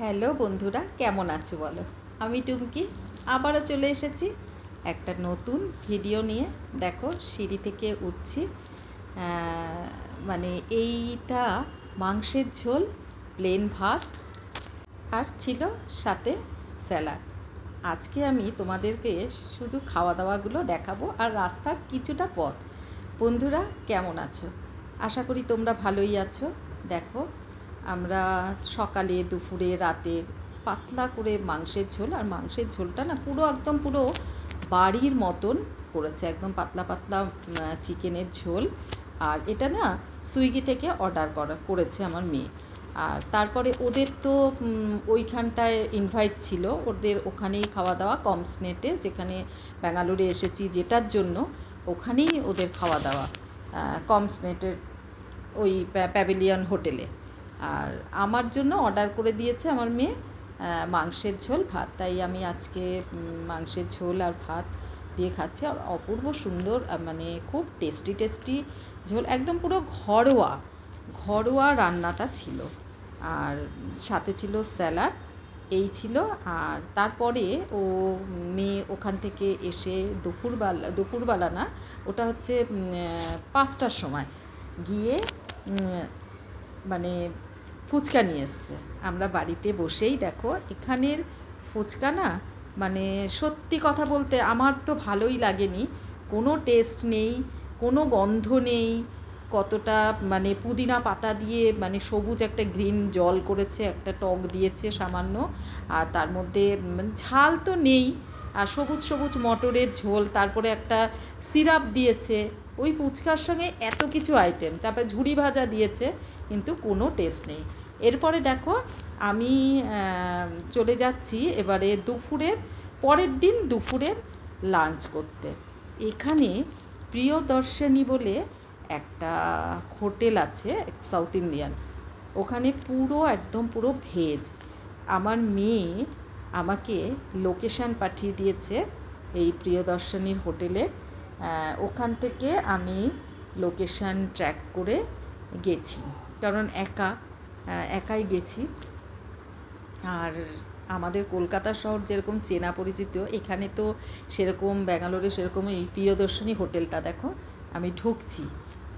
Hello বন্ধুরা, কেমন আছো বলো? আমি টুমকি আবারও চলে এসেছি একটা নতুন ভিডিও নিয়ে। দেখো, সিঁড়ি থেকে উঠছি। মানে এইটা মাংসের ঝোল প্লেন ভাত আর ছিল সাথে স্যালাড। আজকে আমি তোমাদেরকে শুধু খাওয়া দাওয়াগুলো দেখাবো আর রাস্তার কিছুটা পথ। বন্ধুরা, কেমন আছো? আশা করি তোমরা ভালোই আছো। দেখো আমরা সকালে, দুপুরে, রাতে পাতলা করে মাংসের ঝোল, আর মাংসের ঝোলটা না পুরো একদম পুরো বাড়ির মতন করেছে, একদম পাতলা পাতলা চিকেনের ঝোল। আর এটা না সুইগি থেকে অর্ডার করা, করেছে আমার মেয়ে। আর তারপরে ওদের তো ওইখানটায় ইনভাইট ছিল। ওদের ওখানেই খাওয়া দাওয়া কমসনেটে যেখানে ব্যাঙ্গালোরে এসেছি যেটার জন্য ওখানেই ওদের খাওয়া দাওয়া কমসনেটের ওই প্যা- প্যাভিলিয়ন হোটেলে আর আমার জন্য অর্ডার করে দিয়েছে আমার মেয়ে মাংসের ঝোল, ভাত। তাই আমি আজকে মাংসের ঝোল আর ভাত দিয়ে খাচ্ছি। আর অপূর্ব সুন্দর মানে খুব টেস্টি টেস্টি ঝোল। একদম পুরো ঘরোয়া ঘরোয়া রান্নাটা ছিল। আর সাথে ছিল স্যালাড, এই ছিল। আর তারপরে ও মেয়ে ওখান থেকে এসে দুপুরবেলা দুপুরবেলা না, ওটা হচ্ছে পাঁচটার সময় গিয়ে মানে ফুচকা নিয়ে এসছে। আমরা বাড়িতে বসেই দেখো, এখানের ফুচকা না মানে সত্যি কথা বলতে আমার তো ভালোই লাগেনি। কোনো টেস্ট নেই, কোনো গন্ধ নেই, কতটা মানে পুদিনা পাতা দিয়ে মানে সবুজ একটা গ্রিন জল করেছে, একটা টক দিয়েছে সামান্য। আর তার মধ্যে ঝাল তো নেই, আর সবুজ সবুজ মটরের ঝোল, তারপরে একটা সিরাপ দিয়েছে। ওই ফুচকার সঙ্গে এত কিছু আইটেম তারপরে ঝুড়ি ভাজা দিয়েছে, কিন্তু কোনো টেস্ট নেই। এরপরে দেখো, আমি চলে যাচ্ছি এবারে দুপুরের, পরের দিন দুপুরের লাঞ্চ করতে। এখানে প্রিয়দর্শিনী বলে একটা হোটেল আছে সাউথ ইন্ডিয়ান ওখানে পুরো, একদম পুরো ভেজ আমার মেয়ে আমাকে লোকেশান পাঠিয়ে দিয়েছে এই প্রিয়দর্শনীর হোটেলের ওখান থেকে আমি লোকেশান ট্র্যাক করে গেছি। কারণ একা একাই গেছি। আর আমাদের কলকাতা শহর যেরকম চেনা পরিচিত, এখানে তো সেরকম ব্যাঙ্গালোরে সেরকম এই প্রিয়দর্শনী হোটেলটা দেখো, আমি ঢুকছি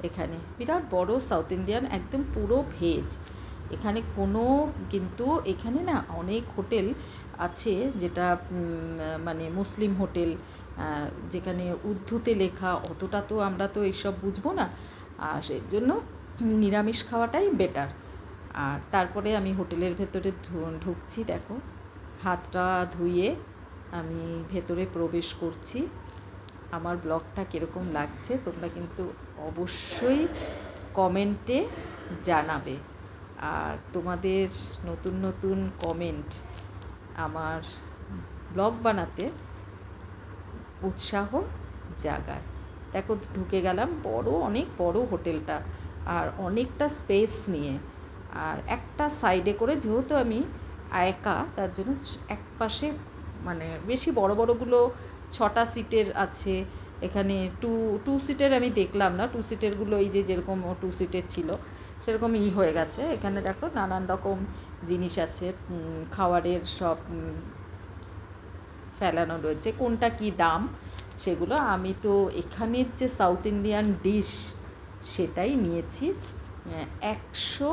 এখানে। বিরাট বড় সাউথ ইন্ডিয়ান একদম পুরো ভেজ এখানে কোনো কিন্তু এখানে না অনেক হোটেল আছে যেটা মানে মুসলিম হোটেল যেখানে উর্দুতে লেখা, অতটা তো আমরা তো এইসব বুঝব না। আর সেই জন্য নিরামিষ খাওয়াটাই বেটার আর তারপরে আমি হোটেলের ভেতরে ঢুকছি, দেখো। হাতটা ধুয়ে আমি ভেতরে প্রবেশ করছি। আমার ব্লগটা কীরকম লাগছে তোমরা কিন্তু অবশ্যই কমেন্টে জানাবে। আর তোমাদের নতুন নতুন কমেন্ট আমার ব্লগ বানাতে উৎসাহ জাগায়। দেখো, ঢুকে গেলাম বড়, অনেক বড় হোটেলটা আর অনেকটা স্পেস নিয়ে। আর একটা সাইডে করে যেহেতু আমি একা, তার জন্য এক পাশে মানে বেশি বড় বড়গুলো ছটা সিটের আছে। এখানে টু টু সিটের আমি দেখলাম না। টু সিটেরগুলো এই যে যেরকম টু সিটের ছিল। সেরকম ই হয়ে গেছে। এখানে দেখো নানান রকম জিনিস আছে খাবারের সব ফেলানো রয়েছে। কোনটা কি দাম সেগুলো আমি তো এখানের যে সাউথ ইন্ডিয়ান ডিশ সেটাই নিয়েছি একশো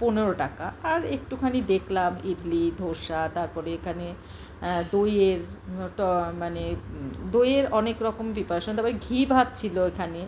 পনেরো টাকা। আর একটুখানি দেখলাম ইডলি, ধোসা, তারপরে এখানে দইয়ের মানে দইয়ের অনেক রকম প্রিপারেশন তারপরে ঘি ভাত ছিল এখানে।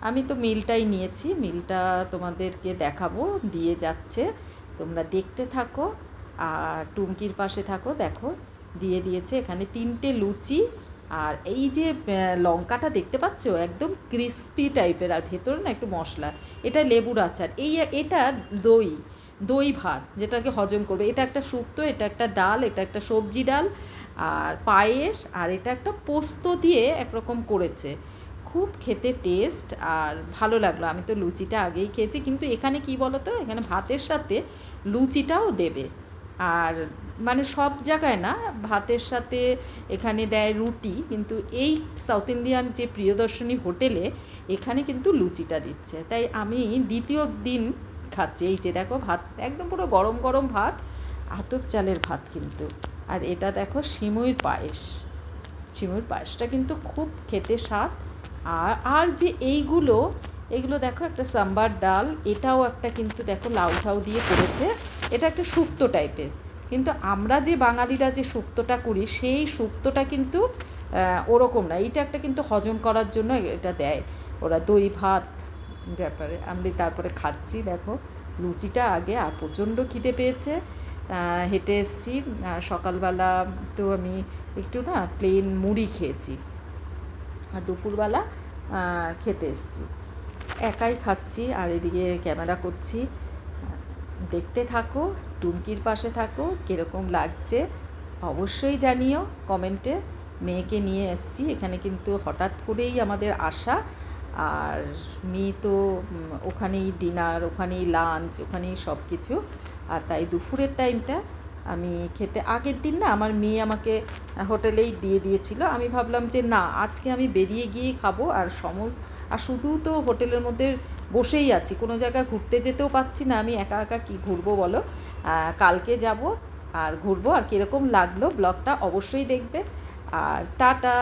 আমি তো মিলটাই নিয়েছি, মিলটা তোমাদেরকে দেখাবো, দিয়ে যাচ্ছে। তোমরা দেখতে থাকো, আর টুমকির পাশে থাকো, দেখো, দিয়ে দিয়েছে এখানে তিনটে লুচি। আর এই যে লঙ্কাটা দেখতে পাচ্ছ? একদম ক্রিস্পি টাইপের, আর ভেতরে না একটু মশলা। এটা লেবুর আচার। এই, এটা দই দই ভাত, যেটাকে হজম করবে। এটা একটা শুক্তো, এটা একটা ডাল, এটা একটা সবজি ডাল, আর পায়েস, আর এটা একটা পোস্ত দিয়ে একরকম করেছে। খুব খেতে টেস্ট আর ভালো লাগল। আমি তো লুচিটা আগেই খেয়েছি, কিন্তু এখানে কি বলো তো এখানে ভাতের সাথে লুচিটাও দেবে। আর মানে সব জায়গায় না, ভাতের সাথে এখানে দেয় রুটি, কিন্তু এই সাউথ ইন্ডিয়ান যে প্রিয়দর্শনী হোটেলে এখানে কিন্তু লুচিটা দিচ্ছে। তাই আমি দ্বিতীয় দিন খাচ্ছি। এই যে দেখো ভাত, একদম পুরো গরম গরম ভাত, আতপ চালের ভাত কিন্তু। আর এটা দেখো সিমুইর পায়েস। সিমুইর পায়েসটা কিন্তু খুব খেতে স্বাদ। আর আর যে এইগুলো, এগুলো দেখো একটা সাম্বার ডাল, এটাও একটা কিন্তু দেখো লাউ ঠাউ দিয়ে করেছে। এটা একটা শুক্তো টাইপের। কিন্তু আমরা যে বাঙালিরা যে শুক্তোটা করি, সেই শুক্তোটা কিন্তু ওরকম না। এইটা একটা কিন্তু হজম করার জন্য এটা দেয়। ওরা দই ভাত ব্যাপারে, আমি তারপরে খাচ্ছি, দেখো। লুচিটা আগে আর প্রচণ্ড খিদে পেয়েছে। হেঁটে এসেছি। সকালবেলা তো আমি একটু না প্লেন মুড়ি খেয়েছি। দুপুরবেলা খেতে এসেছি। একাই খাচ্ছি আর এদিকে ক্যামেরা করছি। দেখতে থাকো টুমকির পাশে থাকো, কীরকম লাগছে। অবশ্যই জানিও, কমেন্টে। মেয়েকে নিয়ে এসছি, এখানে কিন্তু হঠাৎ করেই আমাদের আসা। আর মেয়ে তো ওখানেই ডিনার ওখানেই লাঞ্চ ওখানেই সব কিছু আর তাই দুপুরের টাইমটা আমি খেতে, আগের দিন না আমার মেয়ে আমাকে হোটেলেই দিয়ে দিয়েছিল। আমি ভাবলাম যে না, আজকে আমি বেরিয়ে গিয়ে খাব আর সমস্ত আর শুধু তো হোটেলের মধ্যে বসেই আছি, কোনো জায়গায় ঘুরতে যেতেও পাচ্ছি না। আমি একা একা কি ঘুরবো বলো? কালকে যাব আর ঘুরবো, আর কীরকম লাগল ব্লগটা অবশ্যই দেখবে। আর টাটা!